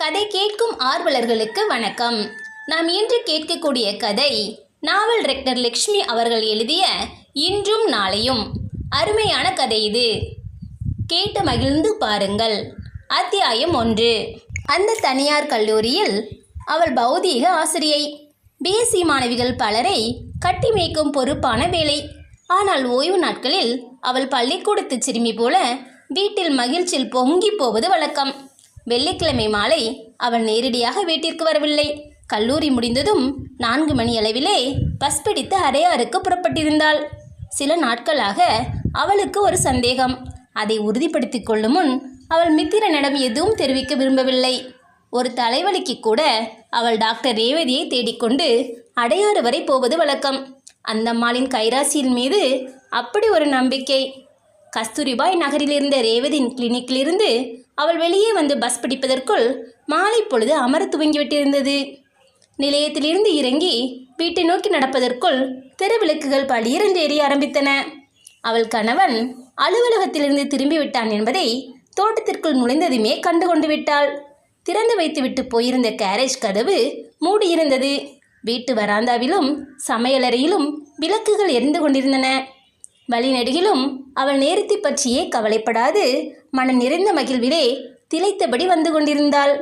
கதை கேட்கும் ஆர்வலர்களுக்கு வணக்கம். நாம் இன்று கேட்கக்கூடிய கதை நாவல் ரெக்டர் லக்ஷ்மி அவர்கள் எழுதிய இன்றும் நாளையும். அருமையான கதை இது. கேட்டு மகிழ்ந்து பாருங்கள். அத்தியாயம் ஒன்று. அந்த தனியார் கல்லூரியில் அவள் பௌதீக ஆசிரியை. பிஎஸ்சி மாணவிகள் பலரை கட்டி மேய்க்கும் பொறுப்பான வேலை. ஆனால் ஓய்வு நாட்களில் அவள் பள்ளிக்கூடத்து சிறுமி போல வீட்டில் மகிழ்ச்சியில் பொங்கி போவது வழக்கம். வெள்ளிக்கிழமை மாலை அவள் நேரடியாக வீட்டிற்கு வரவில்லை. கல்லூரி முடிந்ததும் நான்கு மணி அளவிலே பஸ் பிடித்து அடையாறுக்கு புறப்பட்டிருந்தாள். சில நாட்களாக அவளுக்கு ஒரு சந்தேகம். அதை உறுதிப்படுத்திக் கொள்ளும் முன் அவள் மித்திரனிடம் எதுவும் தெரிவிக்க விரும்பவில்லை. ஒரு தலைவலிக்கு கூட அவள் டாக்டர் ரேவதியை தேடிக்கொண்டு அடையாறு வரை போவது வழக்கம். அந்த மாலின் கைராசியின் மீது அப்படி ஒரு நம்பிக்கை. கஸ்தூரிபாய் நகரிலிருந்த ரேவதியின் கிளினிக்கிலிருந்து அவள் வெளியே வந்து பஸ் பிடிப்பதற்குள் மாலை பொழுது அமர துவங்கிவிட்டிருந்தது. நிலையத்திலிருந்து இறங்கி வீட்டை நோக்கி நடப்பதற்குள் தெருவிளக்குகள் பளிரென்று எரிய ஆரம்பித்தன. அவள் கணவன் அலுவலகத்திலிருந்து திரும்பிவிட்டான் என்பதை தோட்டத்திற்குள் நுழைந்ததுமே கண்டு கொண்டு விட்டாள். திறந்து வைத்துவிட்டு போயிருந்த கேரேஜ் கதவு மூடியிருந்தது. வீட்டு வராந்தாவிலும் சமையலறையிலும் விளக்குகள் எரிந்து கொண்டிருந்தன. வழிநெடுகிலும் அவள் நேரத்தை பற்றியே கவலைப்படாது. மன நிறைந்த மகிழ்விலே திளைத்தபடி வந்து கொண்டிருந்தாள்.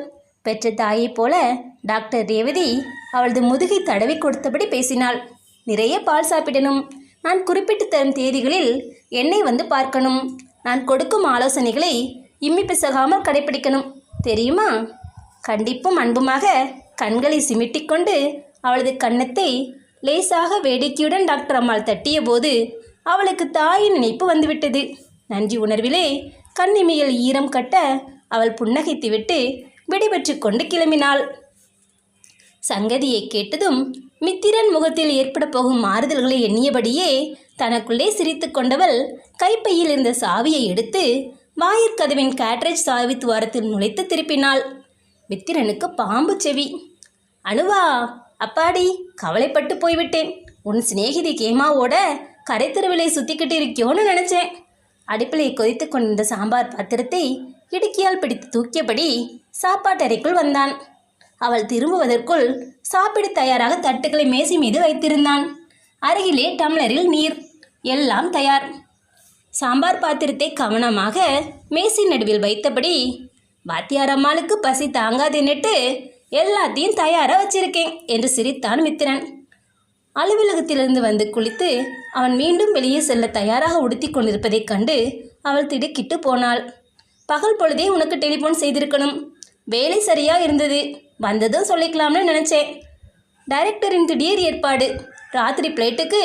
பெற்ற தாயைப் போல டாக்டர் ரேவதி அவளது முதுகை தடவி கொடுத்தபடி பேசினாள். நிறைய பால் சாப்பிடணும். நான் குறிப்பிட்டு தரும் தேதிகளில் என்னை வந்து பார்க்கணும். நான் கொடுக்கும் ஆலோசனைகளை இம்மி பிசகாமல் கடைப்பிடிக்கணும். தெரியுமா? கண்டிப்பும் அன்புமாக கண்களை சிமிட்டிக்கொண்டு அவளது கன்னத்தை லேசாக வேடிக்கையுடன் டாக்டர் அம்மாள் தட்டிய போது அவளுக்கு தாயின் நினைப்பு வந்துவிட்டது. நன்றி உணர்விலே கண்ணிமையில் ஈரம் கட்ட அவள் புன்னகைத்துவிட்டு விடைபெற்று கொண்டு கிளம்பினாள். சங்கதியை கேட்டதும் மித்திரன் முகத்தில் ஏற்பட போகும் மாறுதல்களை எண்ணியபடியே தனக்குள்ளே சிரித்து கொண்டவள் கைப்பையில் இருந்த சாவியை எடுத்து வாயிற்கதவின் கேட்ரேஜ் சாவி துவாரத்தில் நுழைத்து திருப்பினாள். மித்திரனுக்கு பாம்பு செவி. அனுவா அப்பாடி கவலைப்பட்டு போய்விட்டேன். உன் சிநேகிதி கேமாவோட கரைத்தெருவிலை சுத்திக்கிட்டு இருக்கியோன்னு நினச்சேன். அடுப்பிலை கொதித்து கொண்டிருந்த சாம்பார் பாத்திரத்தை இடுக்கியால் பிடித்து தூக்கியபடி சாப்பாட்டறைக்குள் வந்தான். அவள் திரும்புவதற்குள் சாப்பிட தயாராக தட்டுக்களை மேசி மீது வைத்திருந்தான். அருகிலே டம்ளரில் நீர் எல்லாம் தயார். சாம்பார் பாத்திரத்தை கவனமாக மேசி நடுவில் வைத்தபடி வாத்தியாரம்மாளுக்கு பசி தாங்காதுன்னுட்டு எல்லாத்தையும் தயாராக வச்சிருக்கேன் என்று சிரித்தான் மித்திரன். அலுவலகத்திலிருந்து வந்து குளித்து அவன் மீண்டும் வெளியே செல்ல தயாராக உடுத்தி கொண்டிருப்பதைக் கண்டு அவள் திடுக்கிட்டு போனாள். பகல் பொழுதே உனக்கு டெலிஃபோன் செய்திருக்கணும். வேலை சரியாக இருந்தது. வந்ததும் சொல்லிக்கலாம்னு நினச்சேன். டைரக்டரின் திடீர் ஏற்பாடு. ராத்திரி பிளேட்டுக்கு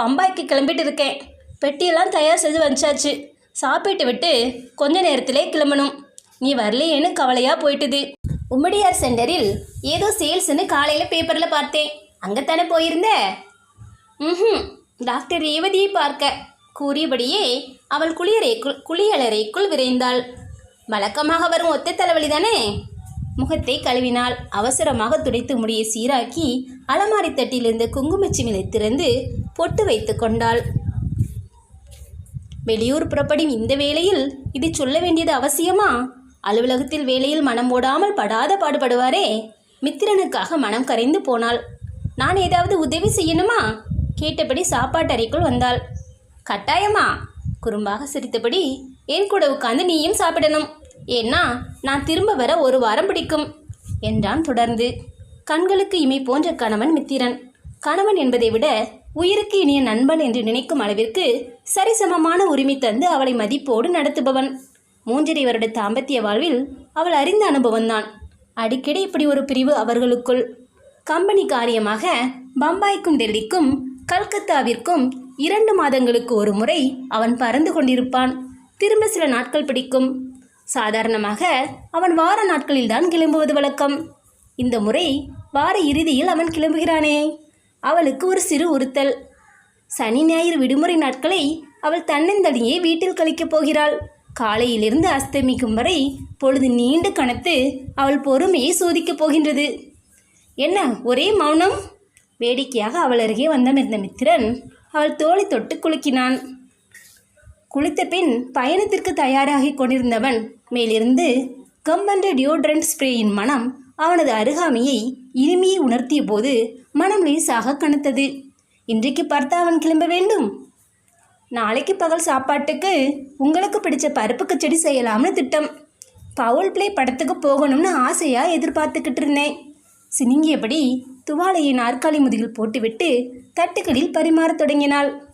பம்பாய்க்கு கிளம்பிட்டு இருக்கேன். பெட்டியெல்லாம் தயார் செய்து வச்சாச்சு. சாப்பிட்டு விட்டு கொஞ்ச நேரத்திலே கிளம்பணும். நீ வரலையேன்னு கவலையாக போயிட்டுது. உம்மடியார் சென்டரில் ஏதோ சேல்ஸ்னு காலையில் பேப்பரில் பார்த்தேன். அங்கத்தானே போயிருந்த? ம் டாக்டர் ரேவதியை பார்க்க கூறியபடியே அவள் குளியறைக்குள் குளியலறைக்குள் விரைந்தாள். வழக்கமாக வரும் ஒத்த தலைவலிதானே? முகத்தை கழுவினாள் அவசரமாக துடைத்து முடியை சீராக்கி அலமாரி தட்டிலிருந்து குங்குமச்சிமிலை திறந்து பொட்டு வைத்து கொண்டாள். வெளியூர் புறப்படும் இந்த வேளையில் இது சொல்ல வேண்டியது அவசியமா? அலுவலகத்தில் வேலையில் மனம் ஓடாமல் படாத பாடுபடுவாரே? மித்திரனுக்காக மனம் கரைந்து போனாள். நான் ஏதாவது உதவி செய்யணுமா? கேட்டபடி சாப்பாட்டறைக்குள் வந்தாள். கட்டாயமா? குறும்பாக சிரித்தபடி என் கூட உட்காந்து நீயும் சாப்பிடணும். ஏன்னா நான் திரும்ப வர ஒரு வாரம் பிடிக்கும் என்றான் தொடர்ந்து. கண்களுக்கு இமை போன்ற கணவன் மித்திரன். கணவன் என்பதை விட உயிருக்கு இனிய நண்பன் என்று நினைக்கும் அளவிற்கு சரிசமமான உரிமை தந்து அவளை மதிப்போடு நடத்துபவன். மூன்றரை வருட தாம்பத்திய வாழ்வில் அவள் அறிந்த அனுபவம்தான். அடிக்கடி இப்படி ஒரு பிரிவு அவர்களுக்குள். கம்பெனி காரியமாக பம்பாய்க்கும் டெல்லிக்கும் கல்கத்தாவிற்கும் இரண்டு மாதங்களுக்கு ஒரு முறை அவன் பறந்து கொண்டிருப்பான். திரும்ப சில நாட்கள் பிடிக்கும். சாதாரணமாக அவன் வார நாட்களில்தான் கிளம்புவது வழக்கம். இந்த முறை வார இறுதியில் அவன் கிளம்புகிறானே. அவளுக்கு ஒரு சிறு உறுத்தல். சனி ஞாயிறு விடுமுறை நாட்களை அவள் தன்னந்தனியே வீட்டில் கழிக்கப் போகிறாள். காலையிலிருந்து அஸ்தமிக்கும் வரை பொழுது நீண்டு கணத்து அவள் பொறுமையை சோதிக்கப் போகின்றது. என்ன? ஒரே மௌனம்? வேடிக்கையாக அவள் அருகே வந்தமிருந்த மித்திரன் அவள் தோழி தொட்டு குலுக்கினான். குளித்த பின் பயணத்திற்கு தயாராகி கொண்டிருந்தவன் மேலிருந்து கம்பன்ற டியோட்ரண்ட் ஸ்ப்ரேயின் மனம் அவனது அருகாமையை இனிமையை உணர்த்திய போது மனம் லேசாக கனத்தது. இன்றைக்கு பார்த்தா அவன் கிளம்ப வேண்டும். நாளைக்கு பகல் சாப்பாட்டுக்கு உங்களுக்கு பிடிச்ச பருப்பு கச்சடி செய்யலாம்னு திட்டம். பவுல் பிளே படத்துக்கு போகணும்னு ஆசையாக எதிர்பார்த்துக்கிட்டு இருந்தேன். சினிங்கியபடி துவாலையை நாற்காலி முதுகில் போட்டுவிட்டு தட்டுக்களில் பரிமாறத் தொடங்கினாள்.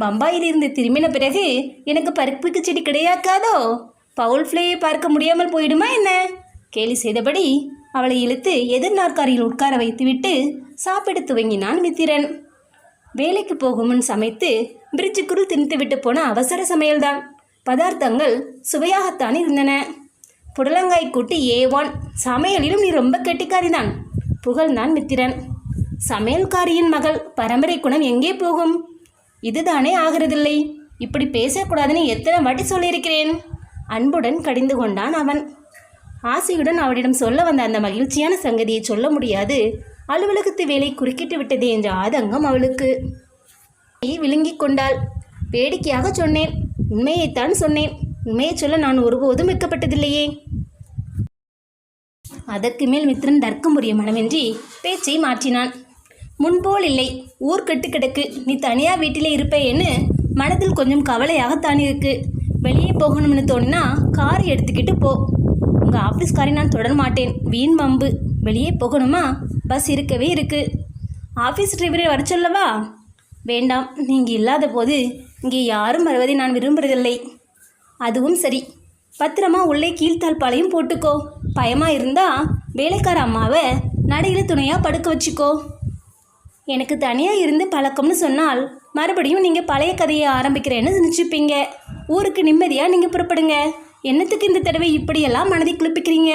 பம்பாயிலிருந்து திரும்பின பிறகு எனக்கு பருப்புக்கு செடி கிடையாக்காதோ? பவுல் ஃப்ளேயை பார்க்க முடியாமல் போயிடுமா என்ன? கேலி செய்தபடி அவளை இழுத்து எதிர் நாற்காரியில் உட்கார வைத்துவிட்டு சாப்பிட துவங்கினான் மித்திரன். வேலைக்கு போகும் முன் சமைத்து பிரிட்ஜுக்குள் திணித்துவிட்டு போன அவசர சமையல்தான். பதார்த்தங்கள் சுவையாகத்தான் இருந்தன. புடலங்காய் கூட்டு ஏ ஒன் சமையலிலும் நீ ரொம்ப கெட்டிக்காரிதான். புகழ்ந்தான் மித்திரன். சமையல்காரியின் மகள் பரம்பரை குணம் எங்கே போகும்? இதுதானே ஆகிறதில்லை. இப்படி பேசக்கூடாதுன்னு எத்தனை வாட்டி சொல்லியிருக்கிறேன். அன்புடன் கடிந்து கொண்டான் அவன். ஆசையுடன் அவளிடம் சொல்ல வந்த அந்த மகிழ்ச்சியான சங்கதியை சொல்ல முடியாது. அலுவலகத்து வேலை குறுக்கிட்டு விட்டது என்ற ஆதங்கம் அவளுக்கு. விழுங்கிக் கொண்டாள். வேடிக்கையாக சொன்னேன். உண்மையைத்தான் சொன்னேன். உண்மையை சொல்ல நான் ஒருபோதும் வைக்கப்பட்டதில்லையே அதற்கு மேல் மித்திரன் தர்க்கமுரிய மனமின்றி பேச்சை மாற்றினான். முன்போல் இல்லை ஊர் கெட்டு கிடக்கு நீ தனியாக வீட்டிலே இருப்பேன்னு மனதில் கொஞ்சம் கவலையாகத்தான் இருக்கு. வெளியே போகணும்னு தோணினா கார் எடுத்துக்கிட்டு போ. உங்கள் ஆஃபீஸ்காரை நான் தொடர மாட்டேன். வீண் வம்பு. வெளியே போகணுமா? பஸ் இருக்கவே இருக்கு. ஆஃபீஸ் டிரைவரை வர சொல்லவா? வேண்டாம் நீங்கள் இல்லாத போது இங்கே யாரும் வருவதை நான் விரும்புறதில்லை. அதுவும் சரி. பத்திரமா உள்ளே கீழ்த்தாழ்பாளையும் போட்டுக்கோ. பயமா இருந்தா வேலைக்கார அம்மாவை நடையில் துணையாக படுக்க வச்சுக்கோ. எனக்கு தனியாக இருந்து பழக்கம்னு சொன்னால் மறுபடியும் நீங்கள் பழைய கதையை ஆரம்பிக்கிறேன்னு நினச்சிப்பீங்க. ஊருக்கு நிம்மதியாக நீங்கள் புறப்படுங்க. என்னத்துக்கு இந்த தடவை இப்படியெல்லாம் மனதை குளிப்பிக்கிறீங்க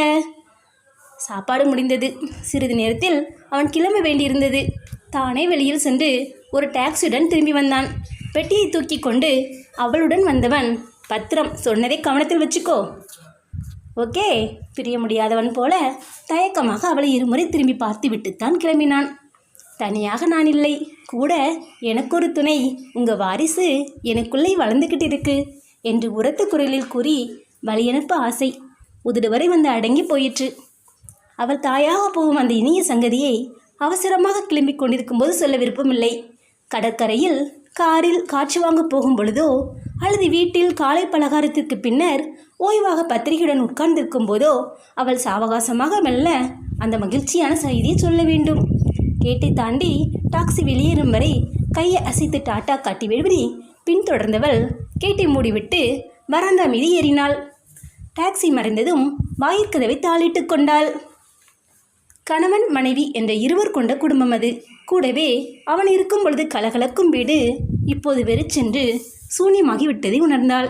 சாப்பாடு முடிந்தது. சிறிது நேரத்தில் அவன் கிளம்ப வேண்டியிருந்தது. தானே வெளியில் சென்று ஒரு டாக்ஸியுடன் திரும்பி வந்தான். பெட்டியை தூக்கி கொண்டு அவளுடன் வந்தவன் பத்திரம் சொன்னதை கவனத்தில் வச்சுக்கோ. ஓகே? பிரிய முடியாதவன் போல தயக்கமாக அவளை இருமுறை திரும்பி பார்த்து விட்டுத்தான் கிளம்பினான். தனியாக நான் இல்லை. கூட எனக்கொரு துணை. உங்கள் வாரிசு எனக்குள்ளே வளர்ந்துக்கிட்டு இருக்கு என்று உரத்த குரலில் கூறி வழியனுப்ப ஆசை. உதடு வரை வந்து அடங்கி போயிற்று. அவள் தாயாக போகும் அந்த இனிய சங்கதியை அவசரமாக கிளம்பிக் கொண்டிருக்கும்போது சொல்ல விருப்பமில்லை. கடற்கரையில் காரில் காற்று வாங்க போகும் பொழுதோ அல்லது வீட்டில் காலை பலகாரத்திற்கு பின்னர் ஓய்வாக பத்திரிகையுடன் உட்கார்ந்திருக்கும் போதோ அவள் சாவகாசமாக மெல்ல அந்த மகிழ்ச்சியான செய்தியை சொல்ல வேண்டும். கேட்டை தாண்டி டாக்ஸி வெளியேறும் வரை கையை அசைத்து டாட்டா காட்டி விழுவி பின்தொடர்ந்தவள் கேட்டை மூடிவிட்டு வராந்தா மீது ஏறினாள். டாக்ஸி மறைந்ததும் வாயிற்கதவை தாளிட்டு கொண்டாள். கணவன் மனைவி என்ற இருவர் கொண்ட குடும்பம் அது. கூடவே அவன் இருக்கும் பொழுது கலகலக்கும் வீடு இப்போது வெறிச்சென்று சூன்யமாகி விட்டதை உணர்ந்தாள்.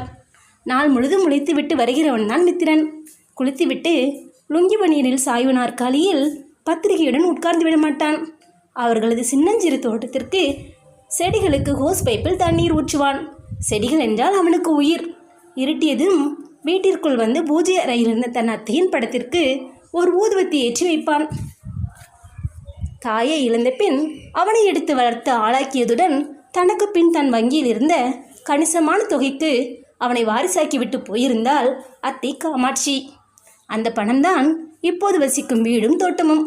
நாள் முழுதும் முளைத்து விட்டு வருகிறவன் தான் மித்திரன். குளித்துவிட்டு லுங்கி பனியனில் சாய்வு நாற்காலியில் பத்திரிகையுடன் உட்கார்ந்து விட மாட்டான் அவர்களது சின்னஞ்சிறு தோட்டத்திற்கு செடிகளுக்கு ஹோஸ் பைப்பில் தண்ணீர் ஊற்றுவான். செடிகள் என்றால் அவனுக்கு உயிர். இருட்டியதும் வீட்டிற்குள் வந்து பூஜை அறையில் இருந்த தன் அத்தையின் படத்திற்கு ஒரு ஊதுவத்தி ஏற்றி வைப்பான். தாயை இழந்த பின் அவனை எடுத்து வளர்த்து ஆளாக்கியதுடன் தனக்கு பின் தன் வங்கியில் இருந்த கணிசமான தொகைக்கு அவனை வாரிசாக்கி விட்டு போயிருந்தால் அத்தை காமாட்சி. அந்த பணம்தான் இப்போது வசிக்கும் வீடும் தோட்டமும்.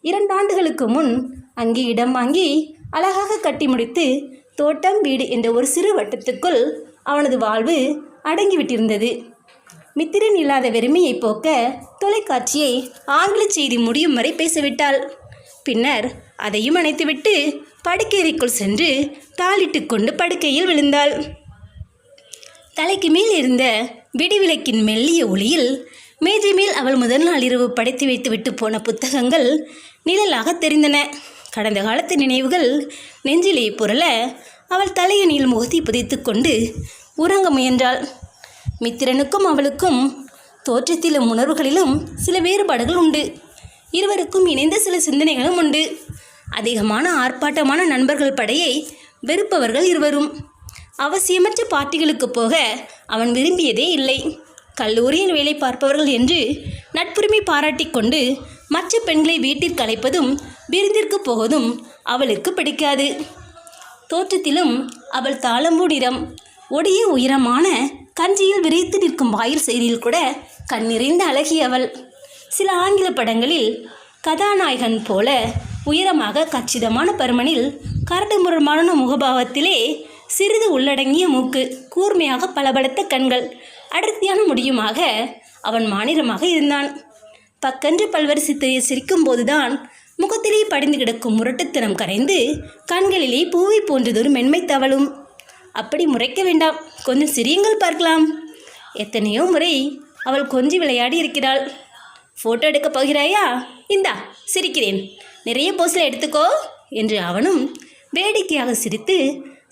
இரண்டு ஆண்டுகளுக்கு முன் அங்கே இடம் வாங்கி அழகாக கட்டி முடித்து தோட்டம் வீடு என்ற ஒரு சிறு வட்டத்துக்குள் அவனது வாழ்வு அடங்கிவிட்டிருந்தது. மித்திரன் இல்லாத வெறுமையை போக்க தொலைக்காட்சியை ஆங்கில செய்தி முடியும் வரை பேசவிட்டாள் பின்னர் அதையும் அணைத்துவிட்டு படுக்கையறைக்குள் சென்று தாளிட்டு கொண்டு படுக்கையில் விழுந்தாள். தலைக்கு மேல் இருந்த விடிவிளக்கின் மெல்லிய ஒளியில் மேஜை மேல் அவள் முதல் நாள் இரவு படைத்து வைத்துவிட்டு போன புத்தகங்கள் நிழலாக தெரிந்தன. கடந்த காலத்து நினைவுகள் நெஞ்சிலே புரள அவள் தலையணியில் முகத்தை புதைத்து கொண்டு உறங்க முயன்றாள். மித்திரனுக்கும் அவளுக்கும் தோற்றத்திலும் உணர்வுகளிலும் சில வேறுபாடுகள் உண்டு. இருவருக்கும் இணைந்த சில சிந்தனைகளும் உண்டு. அதிகமான ஆர்ப்பாட்டமான நண்பர்கள் படையை வெறுப்பவர்கள் இருவரும். அவசியமற்ற பார்ட்டிகளுக்கு போக அவன் விரும்பியதே இல்லை. கல்லூரியில் வேலை பார்ப்பவர்கள் என்று நட்புரிமை பாராட்டிக் கொண்டு மற்ற பெண்களை வீட்டிற்கு அழைப்பதும் விருந்திற்கு போவதும் அவளுக்கு பிடிக்காது. தோற்றத்திலும் அவள் தாளம்பூ நிறம் ஒடிய உயரமான கஞ்சியில் விரைத்து நிற்கும் வாயில் செய்தியில் கூட கண்ணிறைந்த அழகி அவள் சில ஆங்கில படங்களில் கதாநாயகன் போல உயரமாக கச்சிதமான பருமனில் கரடுமுரமான முகபாவத்திலே சிறிது உள்ளடங்கிய மூக்கு கூர்மையாக பளபளத்த கண்கள் அடர்த்தியான முடியுமாக அவன் மாநிலமாக இருந்தான். பக்கன்று பல்வர் சித்திரையை சிரிக்கும் போதுதான் முகத்திலே படிந்து கிடக்கும் முரட்டுத்தனம் கரைந்து கண்களிலே பூவை போன்றதொரு மென்மை தவழும். அப்படி முறைக்க வேண்டாம் கொஞ்சம் சிரியுங்கள் பார்க்கலாம். எத்தனையோ முறை அவள் கொஞ்சி விளையாடி இருக்கிறாள் ஃபோட்டோ எடுக்கப் போகிறாயா? இந்தா சிரிக்கிறேன். நிறைய போஸில் எடுத்துக்கோ என்று அவனும் வேடிக்கையாக சிரித்து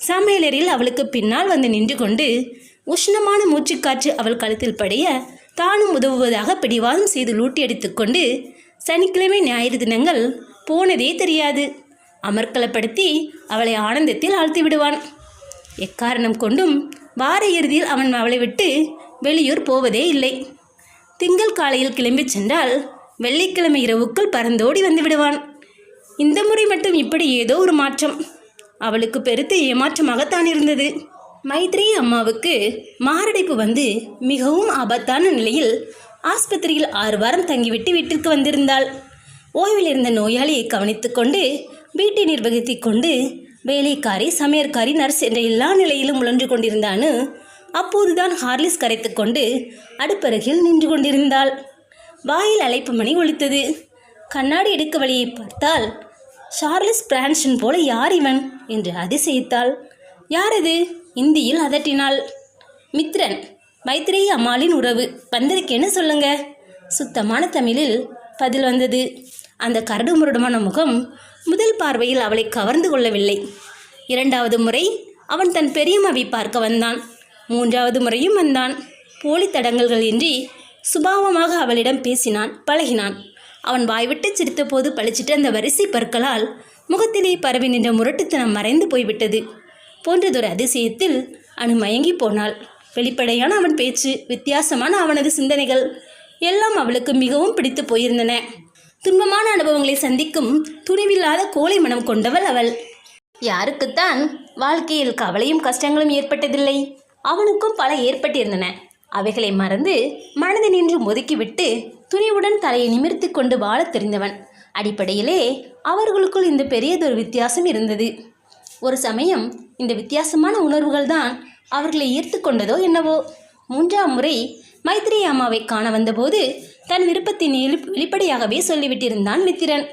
சமையலறையில் அவளுக்கு பின்னால் வந்து நின்று கொண்டு உஷ்ணமான மூச்சுக்காற்று அவள் கழுத்தில் படைய தானும் உதவுவதாக பிடிவாதம் செய்து லூட்டி அடித்துக்கொண்டு சனிக்கிழமை ஞாயிறு தினங்கள் போனதே தெரியாது. அமர்க்கலப்படுத்தி அவளை ஆனந்தத்தில் ஆழ்த்தி விடுவான் எக்காரணம் கொண்டும் வார இறுதியில் அவன் அவளை விட்டு வெளியூர் போவதே இல்லை. திங்கள் காலையில் கிளம்பிச் சென்றால் வெள்ளிக்கிழமை இரவுக்குள் பறந்தோடி வந்து விடுவான் இந்த முறை மட்டும் இப்படி ஏதோ ஒரு மாற்றம். அவளுக்கு பெருத்த ஏமாற்றமாகத்தான் இருந்தது. மைத்ரி அம்மாவுக்கு மாரடைப்பு வந்து மிகவும் ஆபத்தான நிலையில் ஆஸ்பத்திரியில் ஆறு வாரம் தங்கிவிட்டு வீட்டிற்கு வந்திருந்தாள். ஓய்வில் இருந்த நோயாளியை கவனித்துக்கொண்டு வீட்டை நிர்வகித்துக் கொண்டு வேலைக்காரி சமையற்காரி நர்ஸ் என்ற எல்லா நிலையிலும் உழன்று கொண்டிருந்தான்னு அப்போதுதான் ஹார்லிஸ் கரைத்து கொண்டு அடுப்பருகில் நின்று கொண்டிருந்தாள். வாயில் அழைப்பு மணி ஒழித்தது கண்ணாடி எடுக்க வழியை பார்த்தால் சார்லஸ் பிரான்சன் போல யார் இவன்? என்று அதிசயித்தாள். யார் அது இந்தியில் அதட்டினாள். மித்ரன் மைத்ரேயி அம்மாளின் உறவு. வந்திருக்கேன்னு சொல்லுங்க. சுத்தமான தமிழில் பதில் வந்தது. அந்த கரடு முரடுமான முகம் முதல் பார்வையில் அவளை கவர்ந்து கொள்ளவில்லை. இரண்டாவது முறை அவன் தன் பெரியம்மாவை பார்க்க வந்தான். மூன்றாவது முறையும் வந்தான். போலி தடங்கல்கள் இன்றி சுபாவமாக அவளிடம் பேசினான் பழகினான். அவன் வாய்விட்டு சிரித்தபோது பழிச்சிட்டு அந்த வரிசை பற்களால் முகத்திலே பரவி நின்ற முரட்டுத்தனம் மறைந்து போய்விட்டது. போன்றதொரு அதிசயத்தில் அணு மயங்கி போனாள். வெளிப்படையான அவன் பேச்சு வித்தியாசமான அவனது சிந்தனைகள் எல்லாம் அவளுக்கு மிகவும் பிடித்து போயிருந்தன. துன்பமான அனுபவங்களை சந்திக்கும் துணிவில்லாத கோழை மனம் கொண்டவள் அவள். யாருக்குத்தான் வாழ்க்கையில் கவலையும் கஷ்டங்களும் ஏற்பட்டதில்லை. அவனுக்கும் பல ஏற்பட்டிருந்தன. அவைகளை மறந்து மனதை நின்று ஒதுக்கிவிட்டு துணிவுடன் தலையை நிமிர்த்தி கொண்டு வாழத் தெரிந்தவன். அடிப்படையிலே அவர்களுக்குள் இந்த பெரியதொரு வித்தியாசம் இருந்தது. ஒரு சமயம் இந்த வித்தியாசமான உணர்வுகள் தான் அவர்களை ஈர்த்து கொண்டதோ என்னவோ. மூன்றாம் முறை மைத்ரி அம்மாவை காண வந்தபோது தன் விருப்பத்தின் எழு வெளிப்படையாகவே சொல்லிவிட்டிருந்தான் மித்திரன்.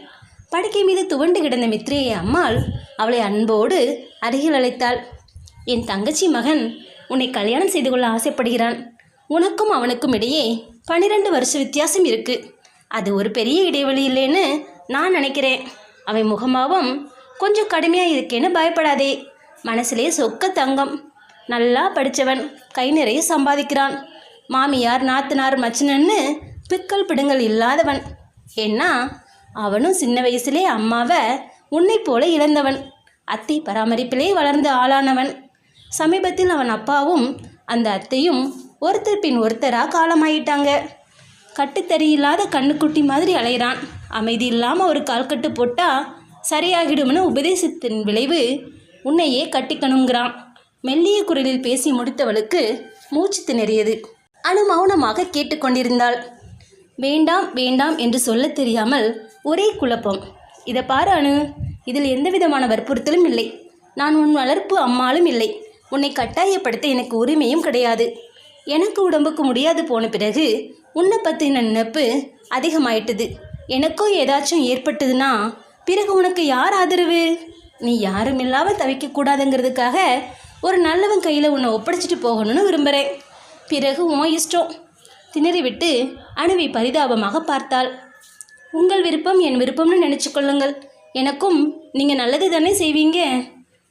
படுக்கை மீது துவண்டு கிடந்த மித்ரேய அம்மாள் அவளை அன்போடு அருகில் அழைத்தாள். என் தங்கச்சி மகன் உன்னை கல்யாணம் செய்து கொள்ள ஆசைப்படுகிறான். உனக்கும் அவனுக்கும் இடையே பன்னிரெண்டு வருஷ வித்தியாசம் இருக்கு. அது ஒரு பெரிய இடைவெளி இல்லைன்னு நான் நினைக்கிறேன். அவன் முகமாவும் கொஞ்சம் கடுமையாக இருக்கேன்னு பயப்படாதே. மனசுலே சொக்க தங்கம். நல்லா படித்தவன் கை நிறைய சம்பாதிக்கிறான். மாமியார் நாத்தனார் மச்சினன்னு பிக்கல் பிடுங்கல் இல்லாதவன். ஏன்னா அவனும் சின்ன வயசுலே அம்மாவை உன்னை போல இழந்தவன். அத்தை பராமரிப்பிலே வளர்ந்த ஆளானவன். சமீபத்தில் அவன் அப்பாவும் அந்த அத்தையும் ஒருத்தர் பின் ஒருத்தராக காலமாயிட்டாங்க. கட்டுத்தறியில்லாத கண்ணுக்குட்டி மாதிரி அலைகிறான் அமைதி இல்லாமல் ஒரு கால்கட்டு போட்டால் சரியாகிடும்னு உபதேசத்தின் விளைவு உன்னையே கட்டிக்கணுங்கிறான். மெல்லிய குரலில் பேசி முடித்தவளுக்கு மூச்சு திணறியது. அனு மௌனமாக கேட்டுக்கொண்டிருந்தாள் வேண்டாம் வேண்டாம் என்று சொல்லத் தெரியாமல் ஒரே குழப்பம். இதை பாரு அனு இதில் எந்த விதமான வற்புறுத்தலும் இல்லை. நான் உன் வளர்ப்பு அம்மாளும் இல்லை. உன்னை கட்டாயப்படுத்த எனக்கு உரிமையும் கிடையாது. எனக்கு உடம்புக்கு முடியாது போன பிறகு உன்னை பற்றின நினப்பு அதிகமாயிட்டது. எனக்கும் ஏதாச்சும் ஏற்பட்டதுன்னா பிறகு உனக்கு யார் ஆதரவு? நீ யாரும் இல்லாமல் தவிக்கக்கூடாதுங்கிறதுக்காக ஒரு நல்லவன் கையில் உன்னை ஒப்படைச்சிட்டு போகணும்னு விரும்புகிறேன் பிறகு உன் இஷ்டம். திணறிவிட்டு அணுவை பரிதாபமாக பார்த்தாள். உங்கள் விருப்பம் என் விருப்பம்னு நினச்சிக்கொள்ளுங்கள் எனக்கும் நீங்கள் நல்லது தானே செய்வீங்க?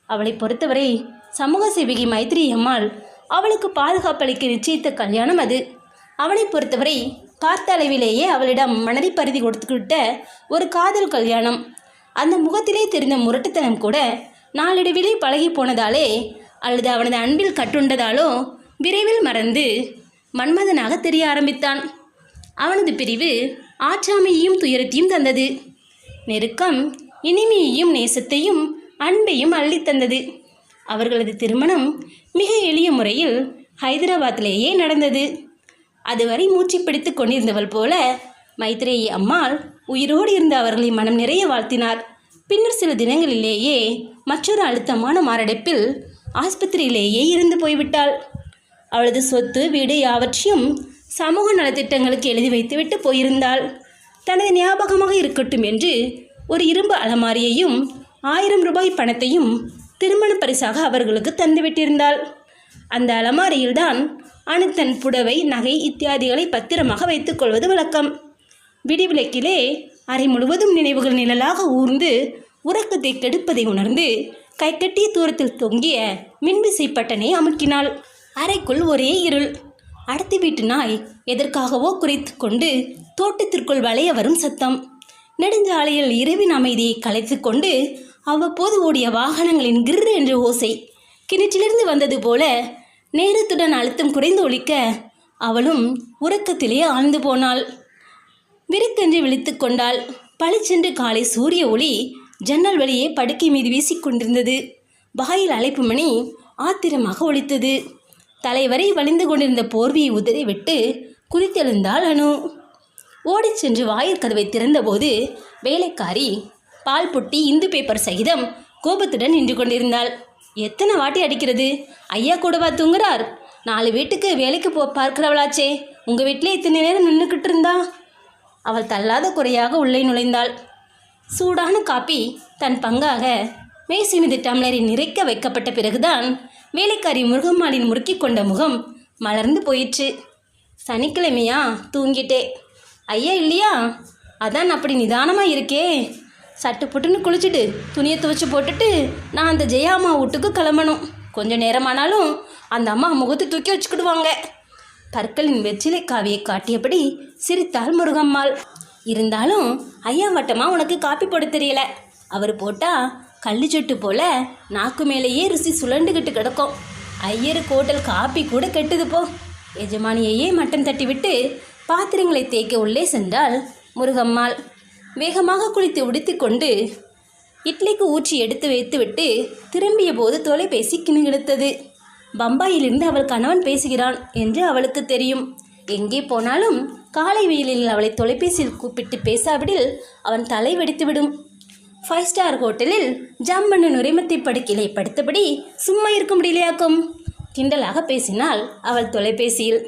அவளை பொறுத்தவரை சமூக சேவகி மைத்ரி அம்மாள் அவளுக்கு பாதுகாப்பளிக்க நிச்சயித்த கல்யாணம் அது. அவனை பொறுத்தவரை பார்த்த அளவிலேயே அவளிடம் மனதை பருதி கொடுத்துக்கிட்ட ஒரு காதல் கல்யாணம். அந்த முகத்திலே தெரிந்த முரட்டுத்தனம் கூட நாளடைவிலே பழகி போனதாலே அல்லது அவனது அன்பில் கட்டுண்டதாலோ விரைவில் மறந்து மன்மதனாக தெரிய ஆரம்பித்தான். அவனது பிரிவு ஆற்றாமையையும் துயரத்தையும் தந்தது. நெருக்கம் இனிமையையும் நேசத்தையும் அன்பையும் அள்ளித் தந்தது. அவர்களது திருமணம் மிக எளிய முறையில் ஹைதராபாத்திலேயே நடந்தது. அதுவரை மூச்சு பிடித்து கொண்டிருந்தவள் போல மைத்ரேயி அம்மாள் உயிரோடு இருந்த அவர்களை மனம் நிறைய வாழ்த்தினார் பின்னர் சில தினங்களிலேயே மற்றொரு அழுத்தமான மாரடைப்பில் ஆஸ்பத்திரியிலேயே இருந்து போய்விட்டாள். அவளது சொத்து வீடு யாவற்றையும் சமூக நலத்திட்டங்களுக்கு எழுதி வைத்துவிட்டு போயிருந்தாள். தனது ஞாபகமாக இருக்கட்டும் என்று ஒரு இரும்பு அலமாரியையும் ஆயிரம் ரூபாய் பணத்தையும் திருமண பரிசாக அவர்களுக்கு தந்துவிட்டிருந்தாள். அந்த அலமாரியில்தான் அணு தன் புடவை நகை இத்தியாதிகளை பத்திரமாக வைத்துக்கொள்வது வழக்கம். விடிவிளக்கிலே அறை முழுவதும் நினைவுகள் நிழலாக ஊர்ந்து உறக்கத்தை கெடுப்பதை உணர்ந்து கைக்கட்டிய தூரத்தில் தொங்கிய மின்விசை பட்டனை அமுக்கினாள். அறைக்குள் ஒரே இருள். அடுத்த வீட்டு நாய் எதற்காகவோ குறைத்து கொண்டு தோட்டத்திற்குள் வளைய வரும் சத்தம். நெடுஞ்சாலையில் இரவின் அமைதியை கலைத்து கொண்டு அவ்வப்போது ஓடிய வாகனங்களின் கிர் என்ற ஓசை. கிணற்றிலிருந்து வந்தது போல நேரத்துடன் அழுத்தம் குறைந்து ஒழிக்க அவளும் உறக்கத்திலேயே ஆழ்ந்து போனாள். விருக்கென்று விழித்து கொண்டாள். பளிச்சென்று காலை சூரிய ஒளி ஜன்னல் வழியே படுக்கை மீது வீசிக்கொண்டிருந்தது வாயில் அழைப்பு மணி ஆத்திரமாக ஒழித்தது தலைவரை வலிந்து கொண்டிருந்த போர்வியை உதறி விட்டு குறித்தெழுந்தாள் அனு. ஓடிச் சென்று வாயிற் கதவை திறந்தபோது வேலைக்காரி பால் புட்டி இந்து பேப்பர் சகிதம் கோபத்துடன் நின்று கொண்டிருந்தாள். எத்தனை வாட்டி அடிக்கிறது? ஐயா கூடவா தூங்குறார்? நாலு வீட்டுக்கு வேலைக்கு போ பார்க்கிறவளாச்சே. உங்கள் வீட்டிலே இத்தனை நேரம் நின்றுக்கிட்டு இருந்தா? அவள் தள்ளாத குறையாக உள்ளே நுழைந்தாள். சூடான காப்பி தன் பங்காக மேசி மீது டம்ளரை நிறைக்க வைக்கப்பட்ட பிறகுதான் வேலைக்காரி முருகம்மாளின் முறுக்கி கொண்ட முகம் மலர்ந்து போயிற்று. சனிக்கிழமையா? தூங்கிட்டே. ஐயா இல்லையா? அதான் அப்படி நிதானமாக இருக்கே. சட்டு புட்டுன்னு குளிச்சுட்டு துணியை துவைச்சு போட்டுட்டு நான் அந்த ஜெயா அம்மா வீட்டுக்கு கிளம்பணும். கொஞ்சம் நேரமானாலும் அந்த அம்மா முகத்தை தூக்கி வச்சுக்கிடுவாங்க. பற்களின் வெற்றிலை காவியை காட்டியபடி சிரித்தாள் முருகம்மாள். இருந்தாலும் ஐயா வட்டமாக உனக்கு காப்பி போட தெரியல. அவர் போட்டால் கள்ளிச்சொட்டு சொட்டு போல நாக்கு மேலேயே ருசி சுழண்டுக்கிட்டு கிடக்கும். ஐயரு கோட்டல் காப்பி கூட கெட்டுது போ. எஜமானியையே மட்டம் தட்டி விட்டு பாத்திரங்களை தேய்க்க உள்ளே சென்றாள் முருகம்மாள். வேகமாக குளித்து உடுத்திக்கொண்டு இட்லிக்கு ஊற்றி எடுத்து வைத்துவிட்டு திரும்பிய போது தொலைபேசி கிணுகிடுத்தது பம்பாயிலிருந்து அவள் கணவன் பேசுகிறான் என்று அவளுக்கு தெரியும். எங்கே போனாலும் காலை வெயிலில் அவளை தொலைபேசியில் கூப்பிட்டு பேசாவிடில் அவன் தலை வெடித்துவிடும். ஃபைவ் ஸ்டார் ஹோட்டலில் ஜம்மண்ணு நுரைமத்தை படுக்கையிலே படுத்தபடி சும்மா இருக்க முடியலையாக்கும். கிண்டலாக பேசினாள் அவள் தொலைபேசியில்.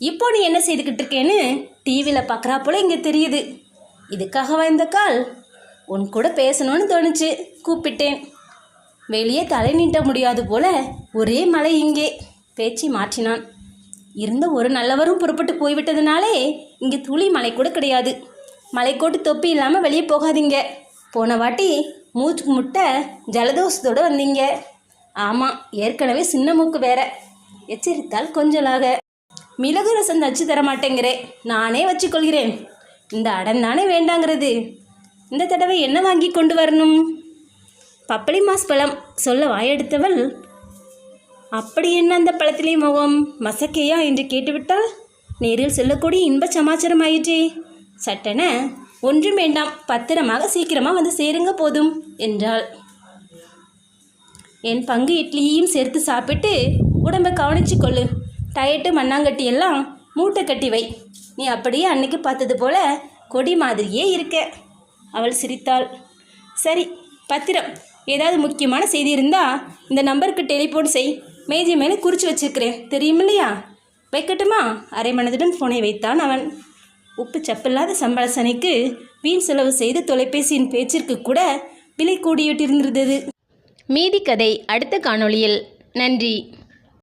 இப்போ நீ என்ன செய்துக்கிட்டு இருக்கேன்னு? டிவியில் பார்க்குறா போல இங்கே தெரியுது. இதுக்காகவா இந்த கால்? உன் கூட பேசணும்னு தோணுச்சு. கூப்பிட்டேன். வெளியே தலை நீட்ட முடியாது போல ஒரே மலை இங்கே. பேச்சு மாற்றினான். இருந்த ஒரு நல்லவரும் புறப்பட்டு போய்விட்டதுனாலே இங்கே துளி மழை கூட கிடையாது. மலைக்கோட்டு தொப்பி இல்லாமல் வெளியே போகாதீங்க. போன வாட்டி மூச்சு முட்டை ஜலதோஷத்தோடு வந்தீங்க. ஆமாம் ஏற்கனவே சின்ன மூக்கு வேற. எச்சரித்தால் கொஞ்சலாக. மிளகு ரசம் தச்சு தர மாட்டேங்கிறேன் நானே வச்சுக்கொள்கிறேன். இந்த அடம் தானே வேண்டாங்கிறது. இந்த தடவை என்ன வாங்கி கொண்டு வரணும்? பப்பளி மாஸ் பழம் சொல்ல வாயெடுத்தவள். அப்படி என்ன அந்த பழத்திலே முகம்? மசக்கையா என்று கேட்டுவிட்டால் நேரில் சொல்லக்கூடிய இன்ப சமாச்சாரம் ஆயிற்றே. சட்டென ஒன்றும் வேண்டாம் பத்திரமாக சீக்கிரமாக வந்து சேருங்க போதும் என்றாள். என் பங்கு இட்லியையும் சேர்த்து சாப்பிட்டு உடம்பை கவனிச்சு கொள்ளு டயட்டு மண்ணாங்கட்டி எல்லாம் மூட்டை கட்டி வை. நீ அப்படியே அன்னைக்கு பார்த்தது போல கொடி மாதிரியே இருக்க. அவள் சிரித்தாள். சரி பத்திரம். ஏதாவது முக்கியமான செய்தி இருந்தால் இந்த நம்பருக்கு டெலிஃபோன் செய். மேஜை மேலே குறித்து வச்சிருக்கிறேன். தெரியும் இல்லையா? வைக்கட்டுமா? அரை மனதுடன் ஃபோனை வைத்தான் அவன். உப்பு சப்பில்லாத சம்பளசனைக்கு வீண் செலவு செய்து தொலைபேசியின் பேச்சிற்கு கூட விலை கூடியிட்டிருந்திருந்தது மீதி கதை அடுத்த காணொளியில். நன்றி.